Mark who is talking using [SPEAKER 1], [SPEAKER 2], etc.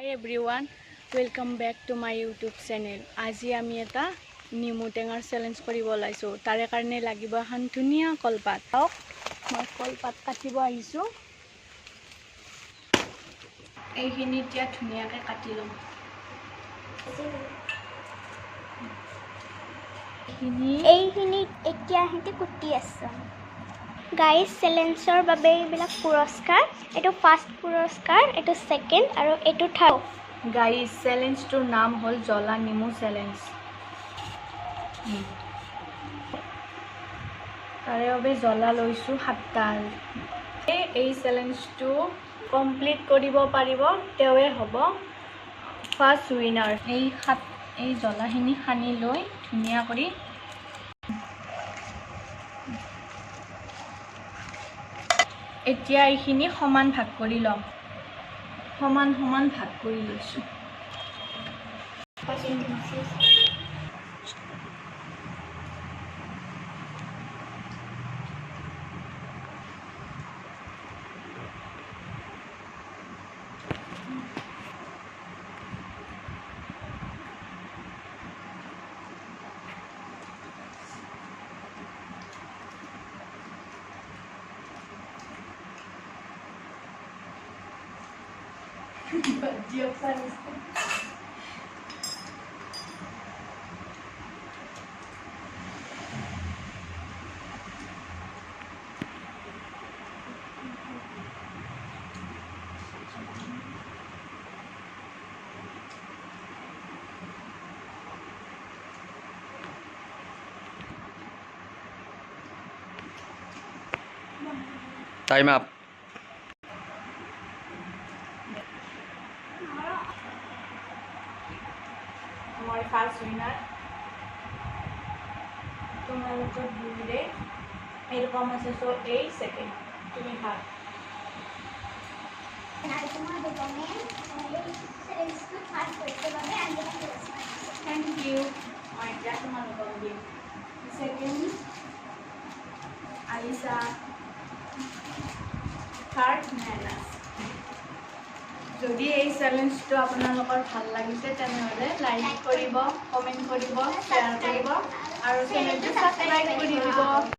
[SPEAKER 1] Hi everyone welcome back to my YouTube channel আজি আমি এটা নেমু টেঙাৰ চেলেঞ্জ কৰিব ওলাইছোঁ তাৰে কাৰণে লাগিব এখন ধুনীয়া কলপাত চাওক মই কলপাত কাটিব আহিছোঁ এইখিনি এতিয়া ধুনীয়াকৈ কাটি ল'ম এইখিনি
[SPEAKER 2] এইখিনি এতিয়া সিহঁতে কুটি আছে গাইজ চেলেঞ্জৰ বাবে এইবিলাক পুৰস্কাৰ এইটো ফাৰ্ষ্ট পুৰস্কাৰ এইটো ছেকেণ্ড আৰু এইটো থাৰ্ড
[SPEAKER 1] গাইজ চেলেঞ্জটোৰ নাম হ'ল জ্বলা নেমু চেলেঞ্জ তাৰে বাবে জ্বলা লৈছোঁ সাতটা এই চেলেঞ্জটো কমপ্লিট কৰিব পাৰিব তেওঁৱে হ'ব ফাৰ্ষ্ট উইনাৰ এই সাত এই জ্বলাখিনি সানি লৈ ধুনীয়া কৰি এতিয়া এইখিনি সমান ভাগ কৰি ল'ম। সমান সমান ভাগ কৰি লৈছোঁ। Time up.
[SPEAKER 3] টাইম আপ
[SPEAKER 1] মই ফাৰ্ষ্ট উইনাৰ তোমালোকৰ দুইৰে এরকম আছে সো এই সেকেন্ড তুমি ভাগ থ্যাংক ইউ মই এতিয়া তোমালোকক দিম ছেকেণ্ড আলিচা থাৰ্ড মেনাছ যদি এই চেলেঞ্জটো আপোনালোকৰ ভালো লাগিছে, তেনেহ'লে লাইক কৰিব কমেণ্ট কৰিব শ্বেয়াৰ কৰিব, আৰু চেনেলটো ছাবস্ক্ৰাইব কৰি দিব।